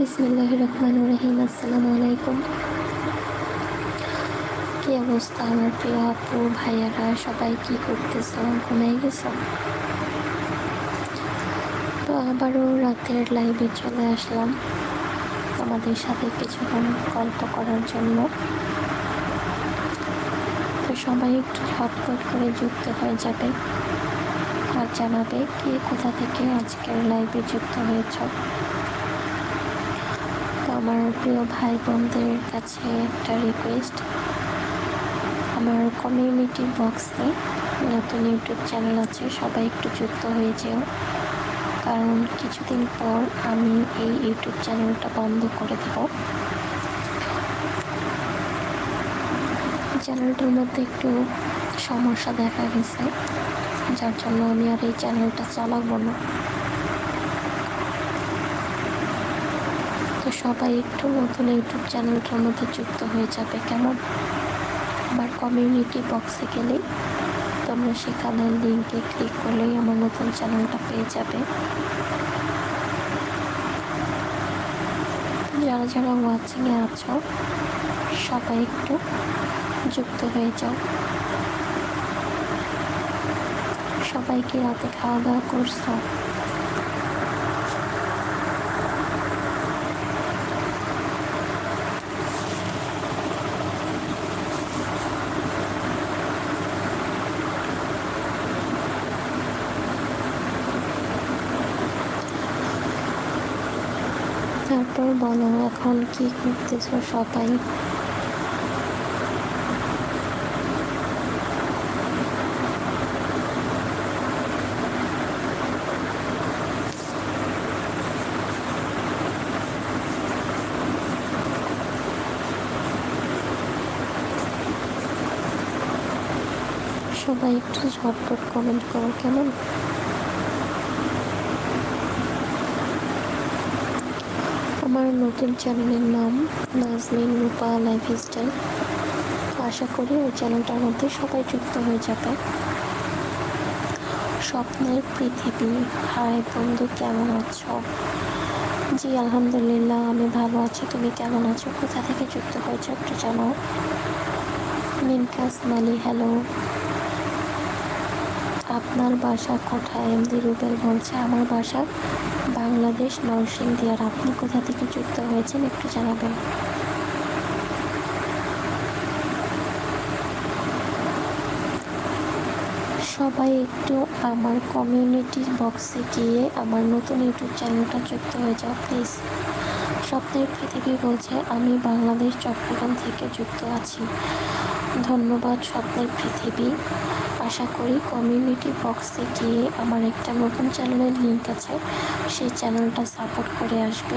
বিসমিল্লাহ রহমান রহিম আসসালামু আলাইকুম কি অবস্থা আমার প্রিয় আপু, ভাইয়ারা, সবাই কি করতেছ? ঘুমাই গেছ? তো আবারও রাতের লাইভে চলে আসলাম আমাদের সাথে কিছুক্ষণ গল্প করার জন্য। তো সবাই একটু হটপট করে যুক্ত হয়ে যাবে আর জানাবে কে কোথা থেকে আজকের লাইভে যুক্ত হয়েছ। আমার প্রিয় ভাই বোনদের কাছে একটা রিকোয়েস্ট আমার কমিউনিটি বক্সে নতুন ইউটিউব চ্যানেল আছে, সবাই একটু যুক্ত হয়ে যেও। কারণ কিছুদিন পর আমি এই ইউটিউব চ্যানেলটা বন্ধ করে দেব। চ্যানেলটার মধ্যে একটু সমস্যা দেখা গেছে, যার জন্য আমি আর এই চ্যানেলটা চালাবো না। তো সবাই একটু নতুন ইউটিউব চ্যানেলটার মধ্যে যুক্ত হয়ে যাবে। কেমন? আমার কমিউনিটি বক্সে গেলেই তোমরা সেখানে লিঙ্কে ক্লিক করলেই আমার নতুন চ্যানেলটা পেয়ে যাবে। যারা যারা ওয়াচিংয়ে আছো, সবাই একটু যুক্ত হয়ে যাও। সবাইকে রাতে খাওয়া দাওয়া করছ? তারপর বলো এখন কি করতেছো সবাই? সবাই একটু ঝটপট কমেন্ট করো কেমন? আমার নতুন চ্যানেলের নাম নাজমিন রূপা লাইফ স্টাইল আশা করি ওই চ্যানেলটার মধ্যে সবাই যুক্ত হয়ে যাবে। স্বপ্নের পৃথিবী হাই বন্ধু, কেমন আছো? জি, আলহামদুলিল্লাহ, আমি ভালো আছি। তুমি কেমন আছো? কোথা থেকে যুক্ত হয়েছো একটু জানাও। মিনকাস মালি, হ্যালো। আপনার বাসা কোথায়? এমদি রুবেল বলছে, আমার বাসা বাংলাদেশ নরসিংদী আপনি কোথা থেকে যুক্ত হয়েছেন একটু জানাবেন। সবাই একটু আমার কমিউনিটি বক্সে গিয়ে আমার নতুন ইউটিউব চ্যানেলটা যুক্ত হয়ে যাও, প্লিজ। স্বপ্নের পৃথিবী বলছে, আমি বাংলাদেশ চট্টগ্রাম থেকে যুক্ত আছি। ধন্যবাদ স্বপ্নের পৃথিবী। আশা করি কমিউনিটি বক্সে গিয়ে আমার একটা নতুন চ্যানেলের লিঙ্ক আছে। সেই চ্যানেলটা সাপোর্ট করে আসবে।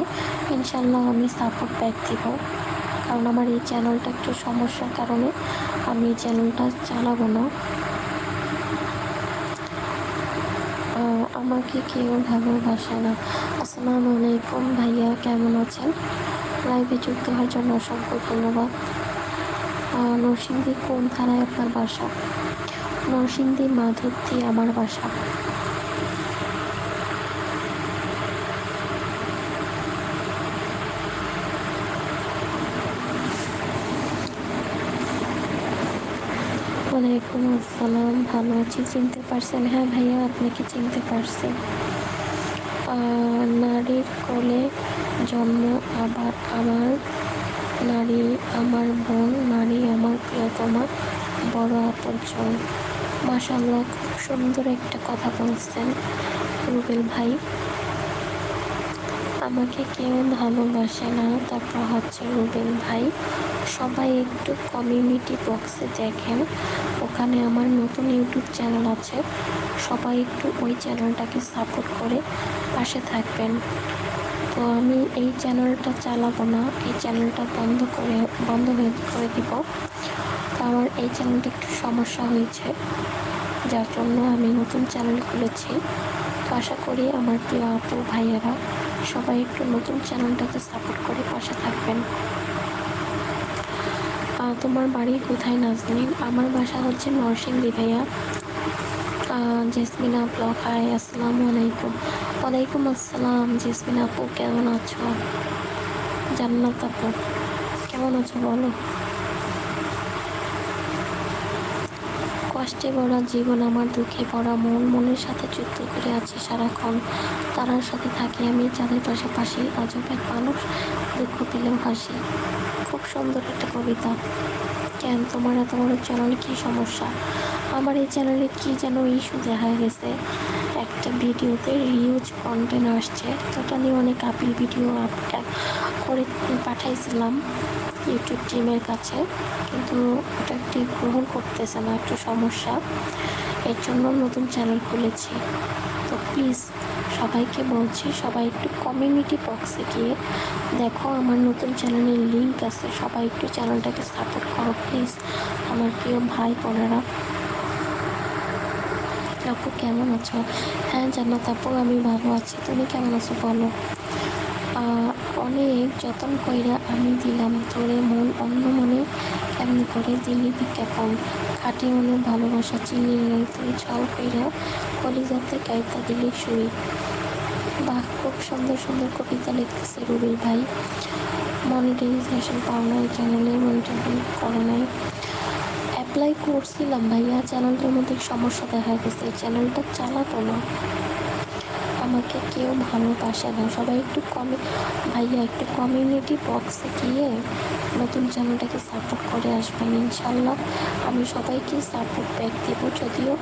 ইনশাল্লাহ আমি সাপোর্ট ব্যাক দিব। কারণ আমার এই চ্যানেলটা একটু সমস্যার কারণে আমি এই চ্যানেলটা চালাবো না। আমাকে কেউ ভালোবাসে না। আসসালামু আলাইকুম ভাইয়া, কেমন আছেন? লাইভে যুক্ত হওয়ার জন্য অসংখ্য ধন্যবাদ। নরসিংদী কোন থানায় আপনার বাসা? নরসিংদী মাধবদী আমার বাসা। ওয়ালাইকুম আসসালাম। ভালো আছি? চিনতে পারছেন? হ্যাঁ ভাইয়া আপনাকে চিনতে পারছি নারীর কোলে জন্ম আবার আমার। নারী আমার বোন, নারী আমার প্রিয়তমা, বড় আপনজন। মাসাল্লাহ খুব সুন্দর একটা কথা বলছেন রুবেল ভাই। আমাকে কেউ ভালোবাসে না, তারপর হচ্ছে রুবেল ভাই। সবাই একটু কমিউনিটি বক্সে দেখেন। ওখানে আমার নতুন ইউটিউব চ্যানেল আছে। সবাই একটু ওই চ্যানেলটাকে সাপোর্ট করে পাশে থাকবেন। তো আমি এই চ্যানেলটা চালাবো না, এই চ্যানেলটা বন্ধ করে, বন্ধ হয়ে, করে দিব। আমার এই চ্যানেলটি একটু সমস্যা হয়েছে। যার জন্য আমি নতুন চ্যানেল খুলেছি। তো আশা করি আমার প্রিয় আপু, ভাইয়েরা, সবাই একটু নতুন চ্যানেলটাকে সাপোর্ট করে পাশে থাকবেন। তোমার বাড়ি কোথায় নাজনীন? আমার বাসা হচ্ছে নরসিংদী, ভাইয়া। জেসমিনা ব্লগ হাই আসসালামু আলাইকুম। ওয়ালাইকুম আসসালাম, জেসমিনা আপু, কেমন আছো? জান্নাত আপু, কেমন আছো বলো? কষ্টে ভরা জীবন আমার দুঃখে ভরা মন মনের সাথে যুদ্ধ করে আছে সারাক্ষণ। তারার সাথে থাকি আমি, যাদের পাশাপাশি আজব মানুষ দুঃখ পেলেও হাসি। খুব সুন্দর একটা কবিতা। কেন তোমার বড় চ্যানেলে? কী সমস্যা? আমার এই চ্যানেলে কি যেন ইস্যু দেখা গেছে। একটা ভিডিওতে রিউজ কন্টেন্ট আসছে। নিয়ে অনেক আপিল ভিডিও করে পাঠাইছিলাম। ইউটিউব টিমের কাছে, কিন্তু ওটা একটি গ্রহণ করতেছে না, একটু সমস্যা। এর জন্য নতুন চ্যানেল খুলেছি। তো প্লিজ সবাইকে বলছি, সবাই একটু কমিউনিটি বক্সে গিয়ে দেখো আমার নতুন চ্যানেলের লিঙ্ক আছে, সবাই একটু চ্যানেলটাকে সাপোর্ট করো প্লিজ আমার প্রিয় ভাই বোনেরা। আপু, কেমন আছো? হ্যাঁ জান্নাত আপু, আমি ভালো আছি। তুমি কেমন আছো বলো? অনেক যতন কইরা আমি দিলাম, তোরে মন অন্য মনে কেমন করে দিলি বিজ্ঞাপন। খাটি মনের ভালোবাসা চিনিলে তুই ছল কইরা কলিজাতে কাইতা দিলি শুই বাহ, খুব সুন্দর সুন্দর কবিতা লিখতেছে রুবিল ভাই। মনিটাইজেশন পাও নাই, চ্যানেলে মনিটাইজেশন করো নাই। অ্যাপ্লাই করছিলাম ভাইয়া, চ্যানেলটার মধ্যে সমস্যা দেখা গেছে, চ্যানেলটা চালাতো না। আমাকে কেউ ভালোবাসে না। সবাই একটু কমে ভাইয়া একটু কমিউনিটি বক্সে গিয়ে নতুন চ্যানেলটাকে সাপোর্ট করে আসবেন ইনশাল্লাহ আমি সবাইকে সাপোর্ট ব্যাক দেব। যদিও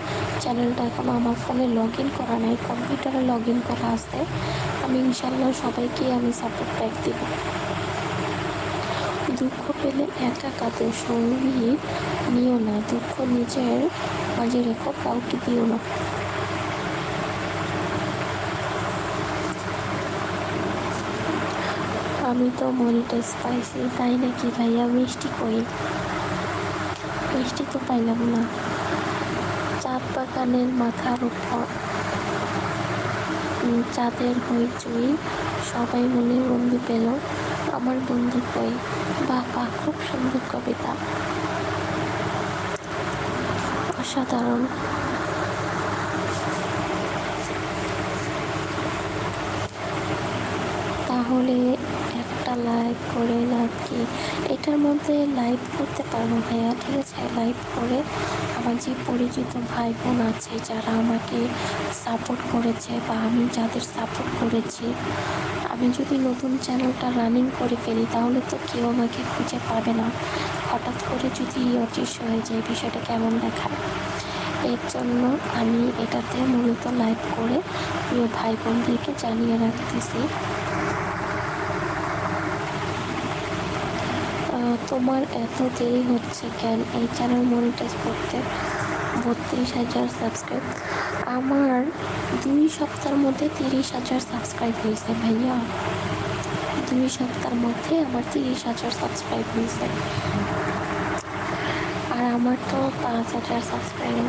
চ্যানেলটা এখন আমার ফোনে লগ ইন করা নাই কম্পিউটারে লগ ইন করা আছে। আমি ইনশাল্লাহ সবাইকে আমি সাপোর্ট ব্যাক দেব। দুঃখ পেলে একা কাঁদে, সঙ্গী নিও না। দুঃখ নিজের মাঝে রেখো, কাউকে দিও না। আমি তো মনিটাইজ পাইছি তাই নাকি ভাইয়া মিষ্টি কই? মিষ্টি তো পাইলাম না। চাঁদ বাগানের মাথার উপর। চাঁদের হইচই সবাই মনে বন্ধু পেল। আমার বন্ধু কই? বাবা, খুব সুন্দর কবিতা। অসাধারণ তাহলে একটা লাইভ করে লাইভ কি এটার মধ্যে লাইভ করতে পারব ভাইয়া, ঠিক আছে? লাইভ করে আমার যে পরিচিত ভাই বোন আছে, যারা আমাকে সাপোর্ট করেছে বা আমি যাদের সাপোর্ট করেছি, আমি যদি নতুন চ্যানেলটা রানিং করে ফেলি, তাহলে তো কেউ আমাকে খুঁজে পাবে না। হঠাৎ করে যদি অদৃশ্য হয়ে যায়, বিষয়টা কেমন দেখায়? এর জন্য আমি এটাতে মূলত লাইভ করে প্রিয় ভাই বোনদেরকে জানিয়ে রাখতেছি। তোমার এত দেরি হচ্ছে কেন? এই চ্যানেল মনিটাইজ করতে বত্রিশ হাজার সাবস্ক্রাইব আমার দুই সপ্তাহের মধ্যে তিরিশ হাজার সাবস্ক্রাইব হয়েছে ভাইয়া। দুই সপ্তাহের মধ্যে আমার তিরিশ হাজার সাবস্ক্রাইব হয়েছে। আর আমার তো পাঁচ হাজার সাবস্ক্রাইব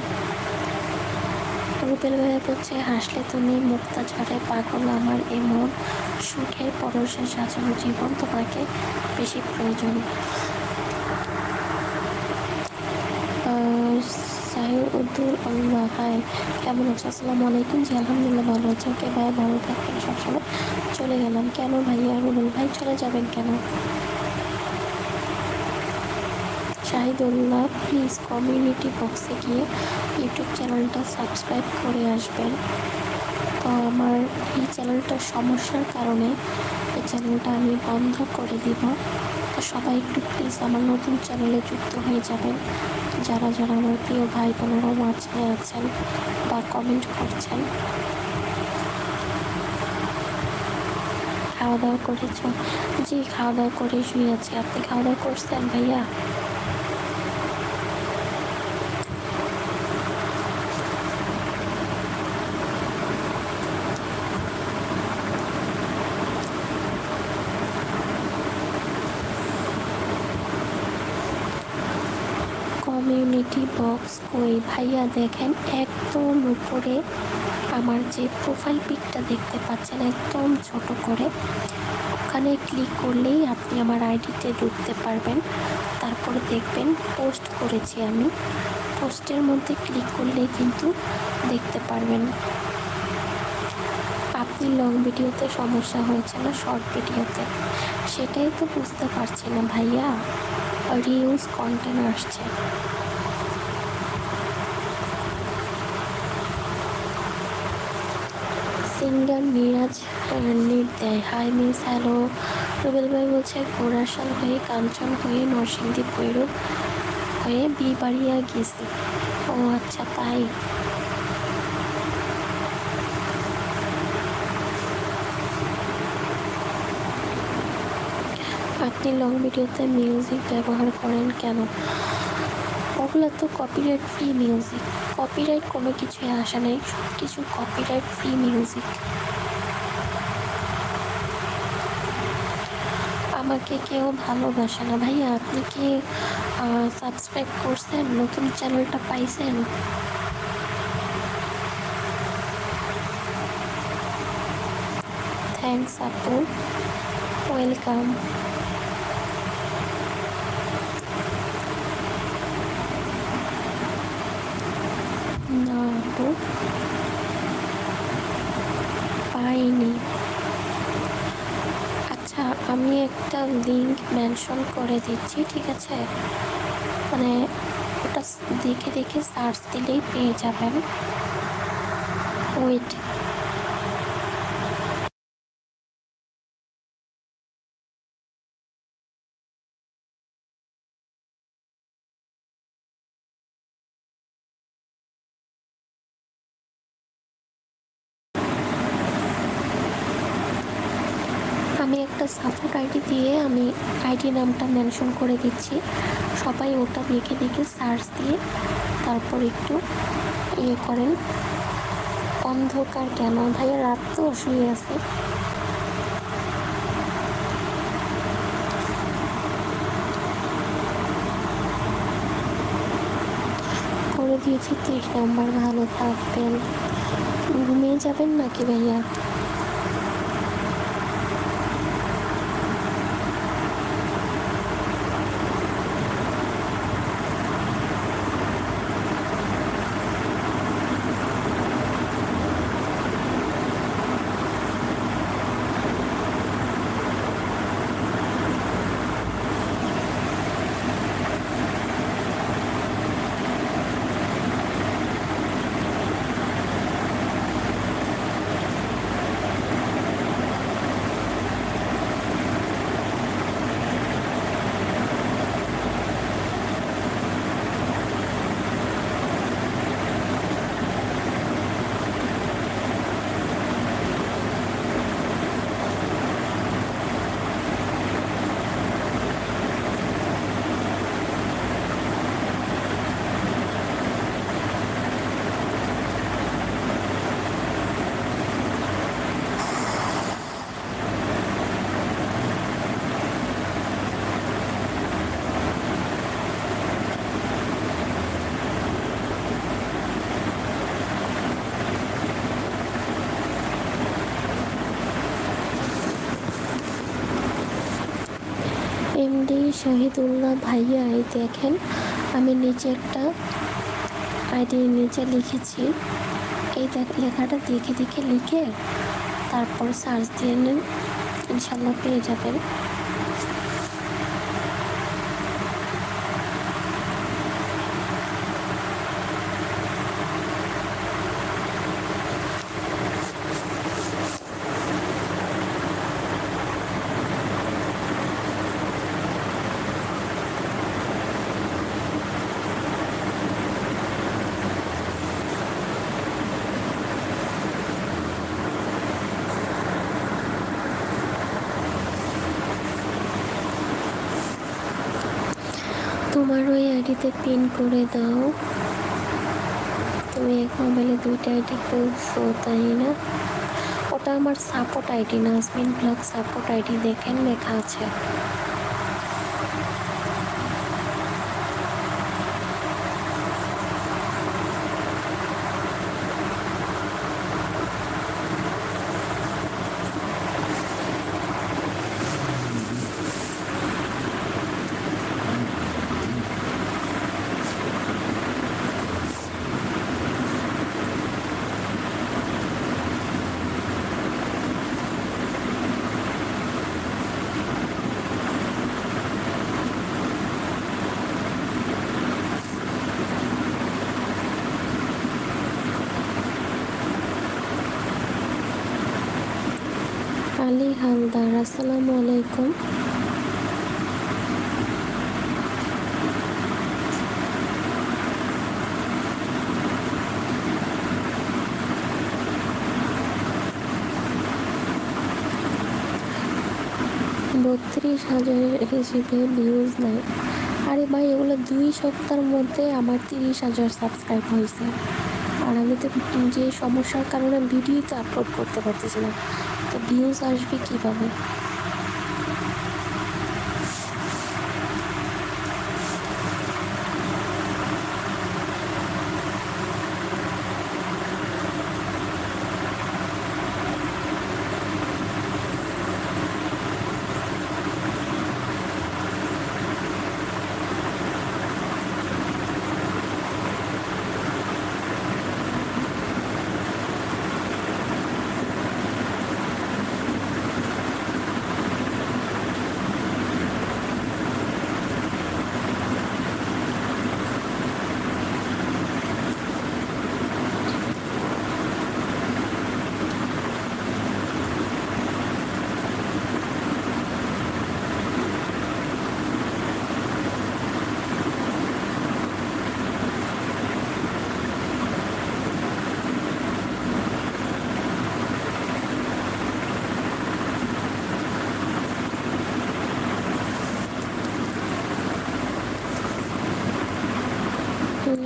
রুবেল ভাইয়া বলছে, হাসলে তুমি মুক্তা ঝরে পাগল আমার এমন সুখের পরশে সাজানো জীবন তোমাকে বেশি প্রয়োজন। সাহিউদ্দুল আল্লাহ, হাই। কেমন আছো? আসসালামু আলাইকুম জি, আলহামদুলিল্লাহ ভালো আছি। ওকে ভাই, ভালো থাকবেন সবসময়। চলে গেলাম। কেন ভাইয়া, রুবেল ভাই, চলে যাবেন কেন? শাহিদুল্লাহ প্লিজ কমিউনিটি বক্সে গিয়ে ইউটিউব চ্যানেলটা সাবস্ক্রাইব করে আসবেন। তো আমার এই চ্যানেলটার সমস্যার কারণে এই চ্যানেলটা আমি বন্ধ করে দিব। তো সবাই একটু প্লিজ আমার নতুন চ্যানেলে যুক্ত হয়ে যাবেন। যারা যারা আমার প্রিয় ভাই বোনেরাও মাঝখানে আছেন বা কমেন্ট করছেন, খাওয়া দাওয়া করেছ? জি, খাওয়া দাওয়া করে শুয়ে আছি। আপনি খাওয়া দাওয়া করছেন ভাইয়া? কমিউনিটি বক্স কই? ভাইয়া দেখেন, একদম উপরে আমার যে প্রোফাইল পিকটা দেখতে পাচ্ছেন, একদম ছোট করে, ওখানে ক্লিক করলেই আপনি আমার আইডিতে ঢুকতে পারবেন। তারপরে দেখবেন পোস্ট করেছি আমি। পোস্টের মধ্যে ক্লিক করলেই কিন্তু দেখতে পারবেন। আপনি লং ভিডিওতে সমস্যা হয়েছে না শর্ট ভিডিওতে সেটাই তো বুঝতে পারছি না ভাইয়া। রিউজ কন্টেন্ট আসছে। মিরাজ নির্দেয় হাই মিস হ্যালো রুবেল ভাই বলছে, গোরাশাল হয়ে, কাঞ্চন হয়ে, নরসিংদী ভৈরব হয়ে বিবাড়িয়া গেছি। ও আচ্ছা তাই? আপনি লং ভিডিওতে মিউজিক ব্যবহার করেন কেন? ওগুলো তো কপিরাইট ফ্রি মিউজিক কপিরাইট কোনো কিছুই আসা নেই সব কিছু কপিরাইট ফ্রি মিউজিক আমাকে কেউ ভালোবাসে না। ভাইয়া, আপনি কি সাবস্ক্রাইব করছেন? নতুন চ্যানেলটা পাইছেন? থ্যাংকস আপু। ওয়েলকাম আপু পাইনি। আচ্ছা আমি একটা লিঙ্ক মেনশন করে দিচ্ছি, ঠিক আছে? মানে ওটা দেখে দেখে সার্চ দিলেই পেয়ে যাবেন। ওয়েট আমি একটা সাপোর্ট আইডি দিয়ে আমি আইডি নামটা মেনশন করে দিচ্ছি। সবাই ওটা দেখে দেখে সার্চ দিয়ে তারপর একটু ইয়ে করেন। অন্ধকার কেন? ভাইয়া রাত তো শুয়ে আছে। করে দিয়েছি তেইশ নম্বর, ভালো থাকবেন। ঘুমিয়ে যাবেন নাকি ভাইয়া এমডি শহীদুল্লাহ ভাইয়া, এই দেখেন, আমি নিচে একটা আইডি নিচে লিখেছি। এই লেখাটা দেখে দেখে লিখে তারপর সার্চ দিয়ে নেন, ইনশাল্লাহ পেয়ে যাবেন। তোমার ওই আইডিতে পিন করে দাও। তুমি এক মোবাইলে দুইটা আইডি খুলছো, তাই না? ওটা আমার support ID Nazmin blog support ID দেখেন লেখা আছে। আসসালামু আলাইকুম। বত্রিশ হাজারের হিসেবে ভিউজ নাই। আরে ভাই, এগুলো দুই সপ্তাহের মধ্যে আমার তিরিশ হাজার সাবস্ক্রাইব হয়েছে। আর আমি তো যে সমস্যার কারণে ভিডিও তো আপলোড করতে পারতেছি না। তো ভিউজ আসবে কীভাবে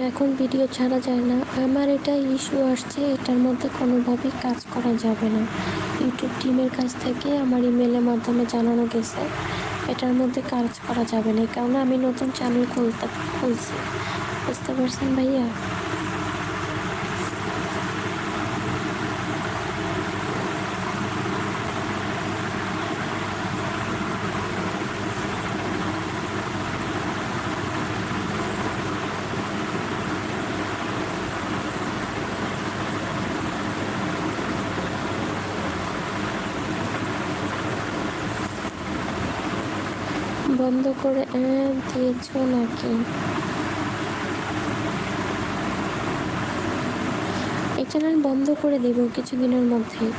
এখন ভিডিও ছাড়া যায় না। আমার এটা ইস্যু আসছে, এটার মধ্যে কোনোভাবেই কাজ করা যাবে না। ইউটিউব টিমের কাছ থেকে আমার ইমেলের মাধ্যমে জানানো গেছে, এটার মধ্যে কাজ করা যাবে না। কারণ আমি নতুন চ্যানেল খুলতে খুলছি। বুঝতে পারছেন ভাইয়া? বন্ধ করে দিয়েছ নাকি? এই চ্যানেল বন্ধ করে দেব কিছুদিনের মধ্যেই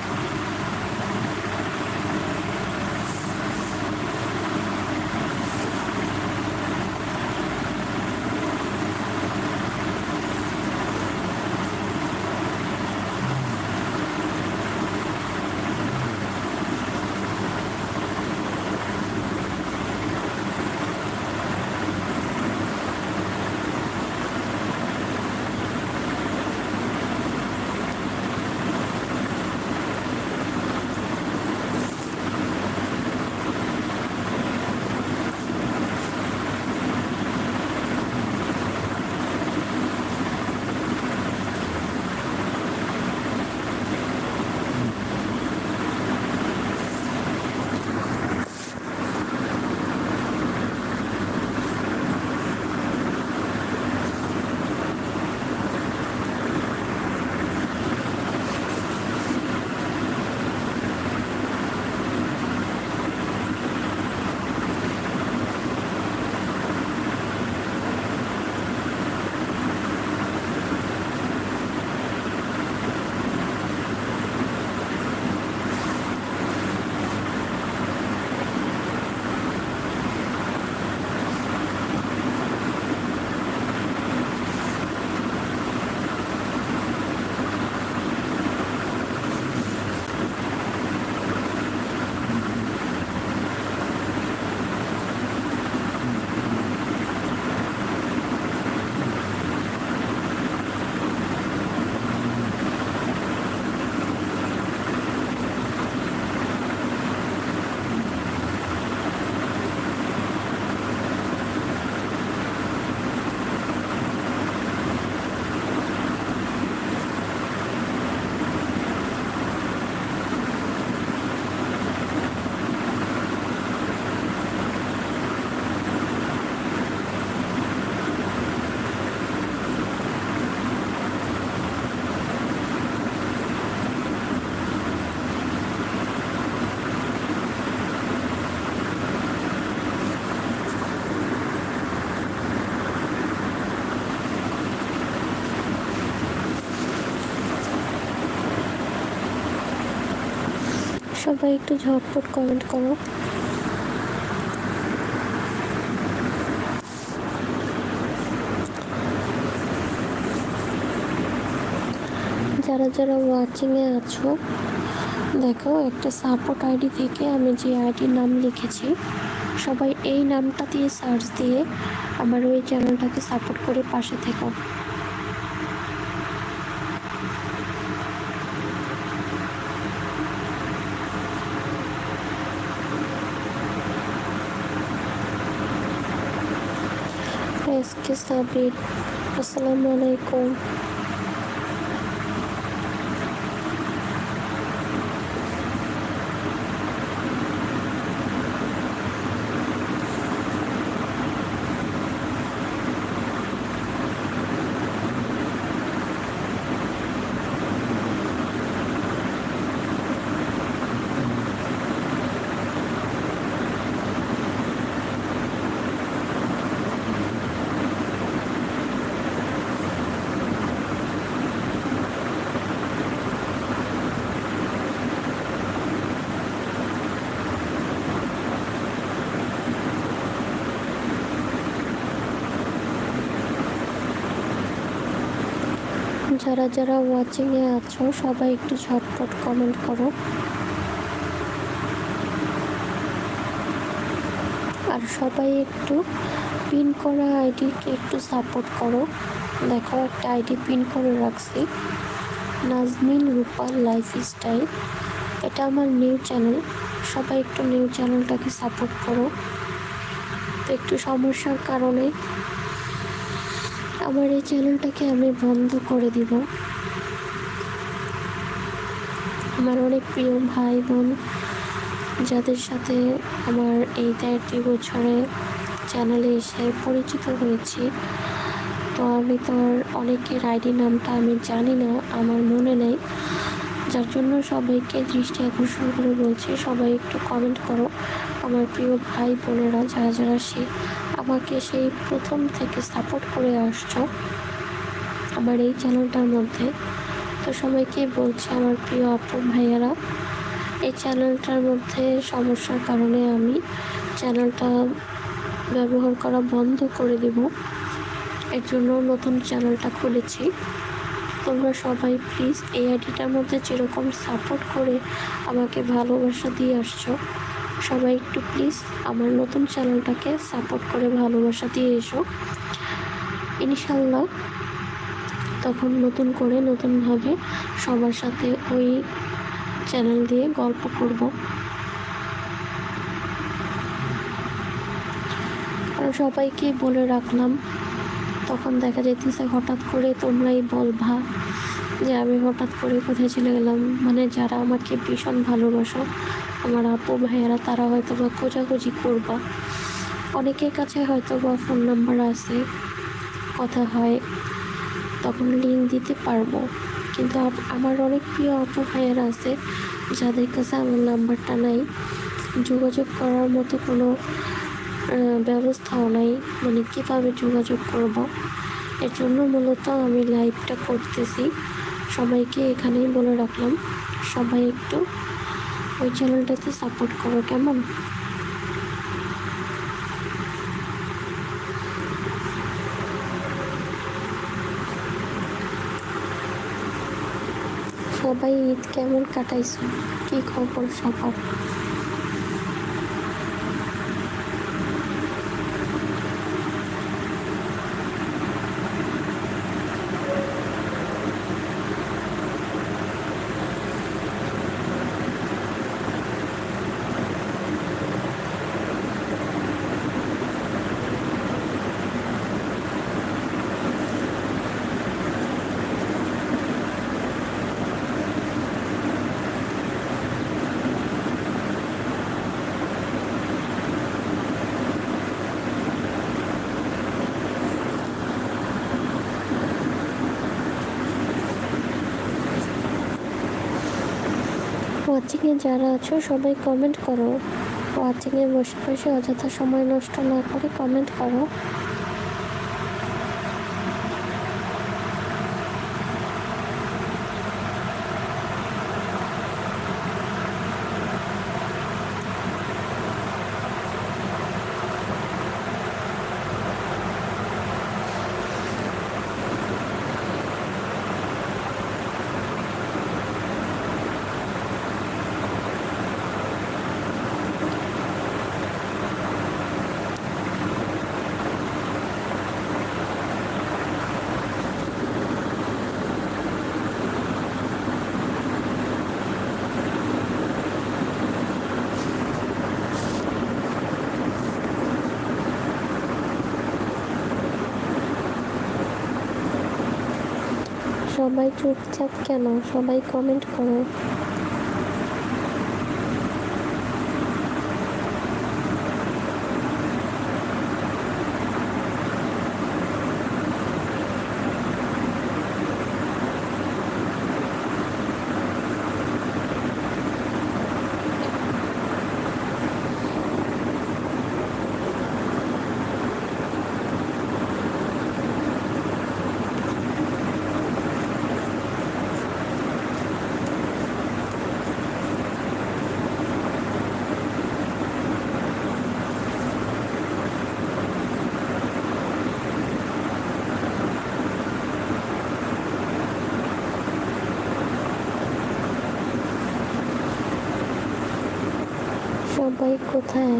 সবাই একটু ঝটপট কমেন্ট করো। যারা যারা ওয়াচিংয়ে আছো, দেখো একটা সাপোর্ট আইডি থেকে আমি যে আইডির নাম লিখেছি, সবাই এই নামটা দিয়ে সার্চ দিয়ে আমার ওই চ্যানেলটাকে সাপোর্ট করে পাশে থেকো। এস কে সাবির আসসালামু আলাইকুম যারা যারা ওয়াচিংয়ে আছো, সবাই একটু ঝটপট কমেন্ট করো। আর সবাই একটু পিন করা আইডিকে একটু সাপোর্ট করো। দেখো, একটা আইডি পিন করে রাখছি। নাজমিন রূপাল লাইফ স্টাইল এটা আমার নিউ চ্যানেল সবাই একটু নিউ চ্যানেলটাকে সাপোর্ট করো। একটু সমস্যার কারণে আমার এই চ্যানেলটাকে আমি বন্ধ করে দিব। আমার অনেক প্রিয় ভাই বোন, যাদের সাথে আমার এই দেড় দুই বছরে চ্যানেলে এসে পরিচিত হয়েছি। তো আমি তো আর অনেকের আইডি নামটা আমি জানি না, আমার মনে নেই। যার জন্য সবাইকে দৃষ্টি আকর্ষণ করে বলছি, সবাই একটু কমেন্ট করো। আমার প্রিয় ভাই বোনেরা, যারা যারা সে আমাকে সেই প্রথম থেকে সাপোর্ট করে আসছো আমার এই চ্যানেলটার মধ্যে। তো সবাইকে বলছি আমার প্রিয় আপু, ভাইয়ারা, এই চ্যানেলটার মধ্যে সমস্যার কারণে আমি চ্যানেলটা ব্যবহার করা বন্ধ করে দেব। এর জন্য নতুন চ্যানেলটা খুলেছি। তোমরা সবাই প্লিজ এই আইডিটার মধ্যে যেরকম সাপোর্ট করে আমাকে ভালোবাসা দিয়ে আসছো সবাই একটু প্লিজ আমার নতুন চ্যানেলটাকে সাপোর্ট করে, ভালোবাসা দিয়ে এসো। ইনশাল্লাহ তখন নতুন করে নতুনভাবে সবার সাথে ওই চ্যানেল দিয়ে গল্প করব। কারণ সবাইকে বলে রাখলাম, তখন দেখা যেতেছে হঠাৎ করে তোমরাই বলবা যে আমি হঠাৎ করে কোথায় চলে গেলাম। মানে যারা আমাকে ভীষণ ভালোবাসো আমার আপু, ভাইয়েরা, তারা হয়তো বা খোঁজাখুঁজি করবা। অনেকের কাছে হয়তো বা ফোন নাম্বার আছে, কথা হয়, তখন লিঙ্ক দিতে পারব। কিন্তু আমার অনেক প্রিয় আপু, ভাইয়েরা আছে, যাদের কাছে আমার নাম্বারটা নাই। যোগাযোগ করার মতো কোনো ব্যবস্থাও নাই। মানে কীভাবে যোগাযোগ করব? এর জন্য মূলত আমি লাইভটা করতেছি। সবাইকে এখানেই বলে রাখলাম। সবাই একটু ওই চ্যানেলটাতে সাপোর্ট করো কেমন? সবাই ঈদ কেমন কাটাইছো? কি খবর সবার? ওয়াচিংয়ে যারা আছো, সবাই কমেন্ট করো। ওয়াচিংয়ে বসে বসে অযথা সময় নষ্ট না করে কমেন্ট করো। সবাই চুপচাপ কেন? সবাই কমেন্ট করো সবাই কোথায়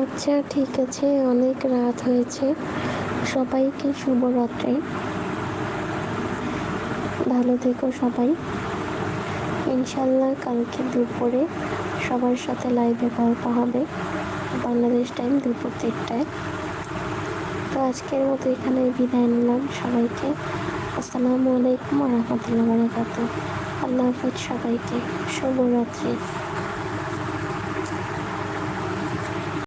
আচ্ছা ঠিক আছে অনেক রাত হয়েছে। সবাইকে শুভরাত্রি। ভালো থেকো সবাই। ইনশাল্লাহ কালকে দুপুরে সবার সাথে লাইভে গল্প হবে। বাংলাদেশ টাইম দুপুর দেড়টায় তো আজকের মতো এখানে বিদায় নিলাম সবাইকে। আসসালামু আলাইকুম রহমতুল্লাহ বারাকাতু আল্লাহ হাফিজ সবাইকে। শুভরাত্রি।